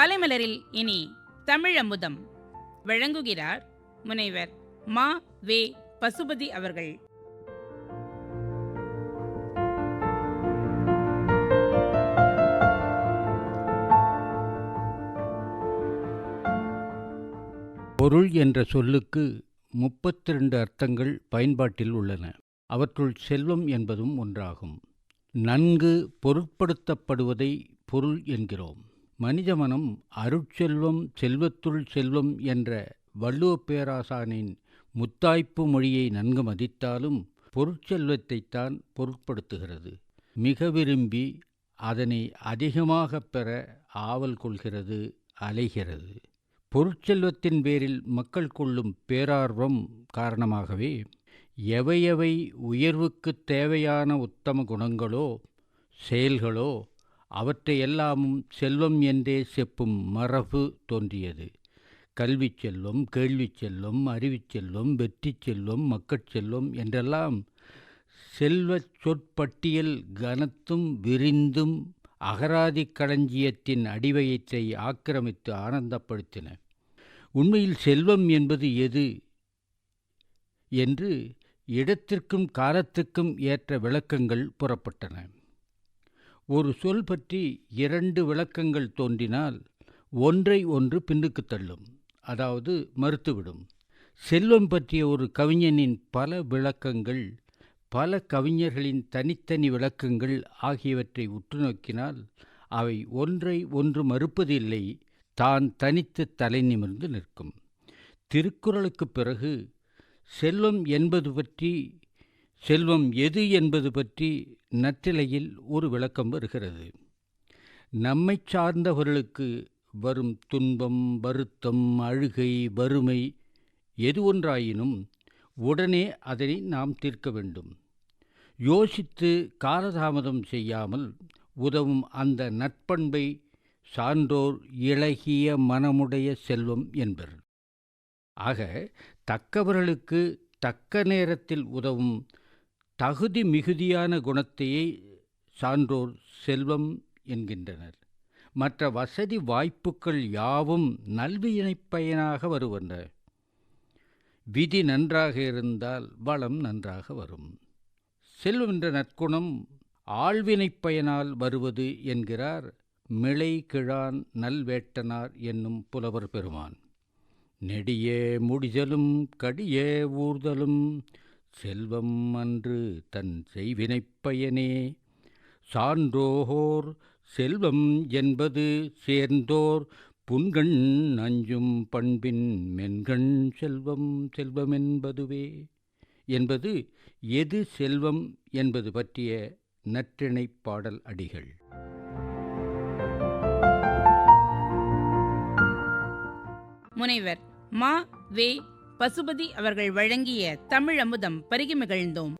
காலைமலரில் இனி தமிழ் அமுதம் வழங்குகிறார் முனைவர் மா. வே. பசுபதி அவர்கள். பொருள் என்ற சொல்லுக்கு முப்பத்தி ரெண்டு அர்த்தங்கள் பயன்பாட்டில் உள்ளன. அவற்றுள் செல்வம் என்பதும் ஒன்றாகும். நன்கு பொருட்படுத்தப்படுவதை பொருள் என்கிறோம். மனித மனம் அருட்செல்வம் செல்வத்துள் செல்வம் என்ற வள்ளுவப் பேராசானின் முத்தாய்ப்பு மொழியை நன்கு மதித்தாலும் பொருட்செல்வத்தைத்தான் பொருட்படுத்துகிறது. மிக விரும்பி அதனை அதிகமாகப் பெற ஆவல் கொள்கிறது அலைகிறது. பொருட்செல்வத்தின் பேரில் மக்கள் கொள்ளும் பேரார்வம் காரணமாகவே எவையவை உயர்வுக்குத் தேவையான உத்தம குணங்களோ செயல்களோ அவற்றையெல்லாமும் செல்வம் என்றே செப்பும் மரபு தோன்றியது. கல்விச் செல்வம் கேள்விச் செல்வம் அறிவுச் செல்வம் வெற்றிச் செல்வம் மக்கட் செல்வம் என்றெல்லாம் செல்வச் சொற்பட்டியல் கனத்தும் விரிந்தும் அகராதி களஞ்சியத்தின் அடிவயிற்றை ஆக்கிரமித்து ஆனந்தப்படுத்தின. உண்மையில் செல்வம் என்பது எது என்று இடத்திற்கும் காலத்துக்கும் ஏற்ற விளக்கங்கள் புறப்பட்டன. ஒரு சொல் பற்றி இரண்டு விளக்கங்கள் தோன்றினால் ஒன்றை ஒன்று பின்னுக்கு தள்ளும் அதாவது மறுத்துவிடும். செல்வம் பற்றிய ஒரு கவிஞனின் பல விளக்கங்கள் பல கவிஞர்களின் தனித்தனி விளக்கங்கள் ஆகியவற்றை உற்று நோக்கினால் அவை ஒன்றை ஒன்று மறுப்பதில்லை தான் தனித்து தலை நிமிர்ந்து நிற்கும். திருக்குறளுக்குப் பிறகு செல்வம் என்பது பற்றி செல்வம் எது என்பது பற்றி நற்றிலையில் ஒரு விளக்கம் வருகிறது. நம்மை சார்ந்தவர்களுக்கு வரும் துன்பம் வருத்தம் அழுகை வறுமை எது ஒன்றாயினும் உடனே அதனை நாம் தீர்க்க வேண்டும். யோசித்து காலதாமதம் செய்யாமல் உதவும் அந்த நட்பண்பை சான்றோர் இளகிய மனமுடைய செல்வம் என்பர். ஆக தக்கவர்களுக்கு தக்க நேரத்தில் உதவும் தகுதி மிகுதியான குணத்தையே சான்றோர் செல்வம் என்கின்றனர். மற்ற வசதி வாய்ப்புகள் யாவும் நல்வினைப் பயனாக வருவன. விதி நன்றாக இருந்தால் வளம் நன்றாக வரும். செல்வம் என்ற நற்குணம் ஆழ்வினைப் பயனால் வருவது என்கிறார் மிளை கிழான் நல்வேட்டனார் என்னும் புலவர் பெருமான். நெடியே முடிதலும் கடியே ஊர்தலும் செல்வம் அன்று தன் செய்வினைப் பயனே. சான்றோகோர் செல்வம் என்பது சேர்ந்தோர் புன்கண் அஞ்சும் பண்பின் மென்கண் செல்வம் செல்வமென்பதுவே என்பது எது செல்வம் என்பது பற்றிய நற்றிணைப் பாடல் அடிகள். முனைவர் மா வே பசுபதி அவர்கள் வழங்கிய தமிழ் அமுதம் பருகி மகிழ்ந்தோம்.